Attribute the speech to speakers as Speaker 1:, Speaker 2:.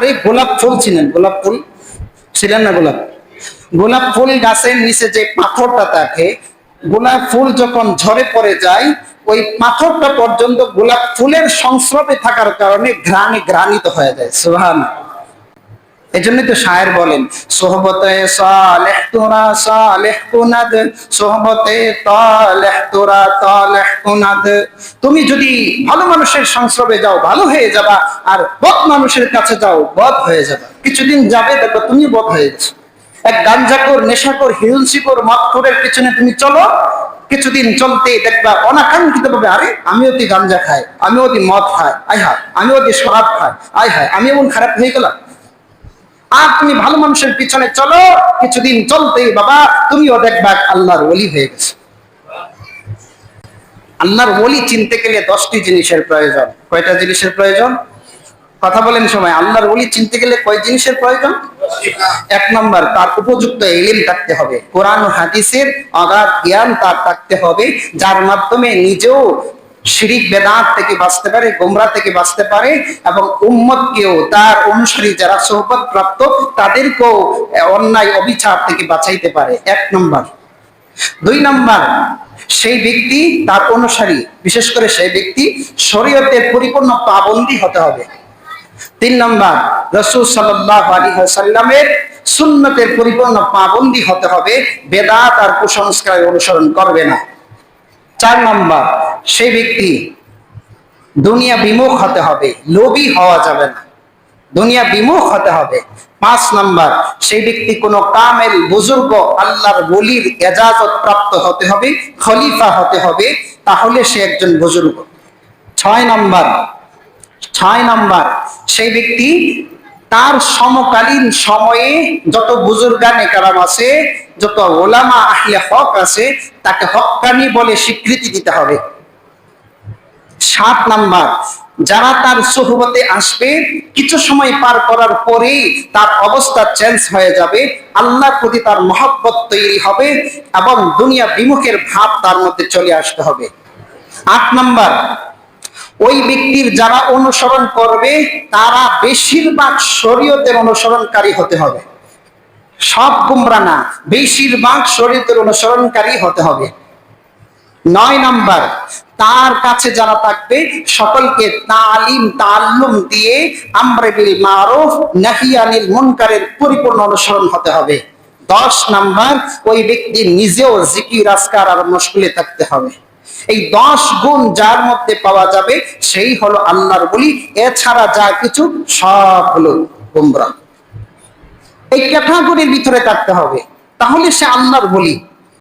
Speaker 1: আরে গোলাপ ফুল ছিলেন, গোলাপ ফুল ছিলেন না গোলাপ? গোলাপ ফুল গাছের নিচে যে পাথরটা থাকে, গোলাপ ফুল যখন ঝরে পড়ে যায়, ওই পাথরটা পর্যন্ত গোলাপ ফুলের সংস্রবে থাকার কারণে ঘ্রাণে ঘ্রাণিত হয়ে যায় সুহান এই জন্যই তো শায়ের বলেন, সোহবতে সালেহ তোরা, সালেহ কুনাদ সোহবতে তালেহ তোরা, তালেহ কুনাদ তুমি যদি ভালো মানুষের সংস্রবে যাও, ভালো হয়ে যাবা, আর বদ মানুষের কাছে যাও, বদ হয়ে যাবা। কিছুদিন যাবে, দেখো তুমি বদ হয়ে গেছো এক গাঞ্জাকর, নেশাকর হিংসিকর মদখোরের পিছনে তুমি চলো, কিছুদিন চলতে দেখবা অনাকাঙ্ক্ষিত ভাবে আরে আমিও অতি গাঞ্জা খাই আমিও অতি মদ খাই, আয় হায় আমিও অতি শরাব খাই, আয় হায়, আমি এমন খারাপ হয়ে গেলাম। আর তুমি ভালো মানুষের পিছনে চলো। কিছুদিন চলতেই বাবা, তুমিও দেখবা আল্লাহর ওলি হয়ে গেছে। আল্লাহর ওলি চিনতে গেলে দশটি জিনিসের প্রয়োজন। কয়টা জিনিসের প্রয়োজন? কথা বলেন সময়, আল্লাহর ওলি চিনতে গেলে কয় জিনিসের প্রয়োজন? এক নম্বর, তার উপযুক্ত এলিম থাকতে হবে। কোরআন হাদিসের অগাধ জ্ঞান তার থাকতে হবে, যার মাধ্যমে নিজেও শিরিক বেদাত থেকে বাঁচতে পারে, গোমরা থেকে বাঁচতে পারে এবং উম্মতকেও তার অনুসারী যারা সোহবত প্রাপ্ত তাদেরকেও অন্যায় অবিচার থেকে বাঁচাইতে পারে। এক নম্বর। দুই নম্বর, সেই ব্যক্তি তার অনুসারী, বিশেষ করে সেই ব্যক্তি শরীয়তের পরিপূর্ণ পাবন্দী হতে হবে। তিন নম্বর, রসুল সাল্লাহ আলী সাল্লামের সুন্নতের পরিপূর্ণ পাবন্দী হতে হবে, বেদাত আর কুসংস্কারের অনুসরণ করবে না। চার নাম্বার সেই ব্যক্তি দুনিয়া বিমুখ হতে হবে, লোভী হওয়া যাবে না। দুনিয়া বিমুখ হতে হবে। পাঁচ নাম্বার সেই ব্যক্তি কোন কামেল, বুজুর্গ, আল্লাহর বলির এজাজত প্রাপ্ত হতে হবে, খলিফা হতে হবে, তাহলে সে একজন বুজুর্গ। ছয় নাম্বার ছয় নাম্বার সেই ব্যক্তি তার সমকালীন সময়ে যত বুজুর্গানে কারাম আছে, যত ওলামা আহলে হক আছে, তাকে হকানি বলে স্বীকৃতি দিতে হবে। সাত নাম্বার, যারা তার সোহবতে আসবে, কিছু সময় পার করার পরেই তার অবস্থা চেঞ্জ হয়ে যাবে, আল্লাহর প্রতি তার মহব্বত তৈরি হবে এবং দুনিয়া বিমুখের ভাব তার মধ্যে চলে আসতে হবে। আট নাম্বার, ওই ব্যক্তির যারা অনুসরণ করবে, তারা বেশিরভাগ শরীয়তের অনুসরণকারী হতে হবে। সব গুমরা না বেশিরভাগ শরীয়তের অনুসরণকারী হতে হবে। নয় নাম্বার, তার কাছে যারা থাকবে, সকলকে তালিম, তাল্লুম দিয়ে আমরে বিল মারুফ নাহিয়ানিল মুনকারের পরিপূর্ণ অনুসরণ হতে হবে। দশ নাম্বার, ওই ব্যক্তি নিজেও জিকির, আজকার আর মুশকিলে থাকতে হবে। এই দশ গুণ যার মধ্যে পাওয়া যাবে, সেই হলো আল্লাহর বলি। এছাড়া যা কিছু, সব হলো গুমরা এই ক্যাটাগরির ভিতরে থাকতে হবে। তাহলে সে আল্লাহর বলি।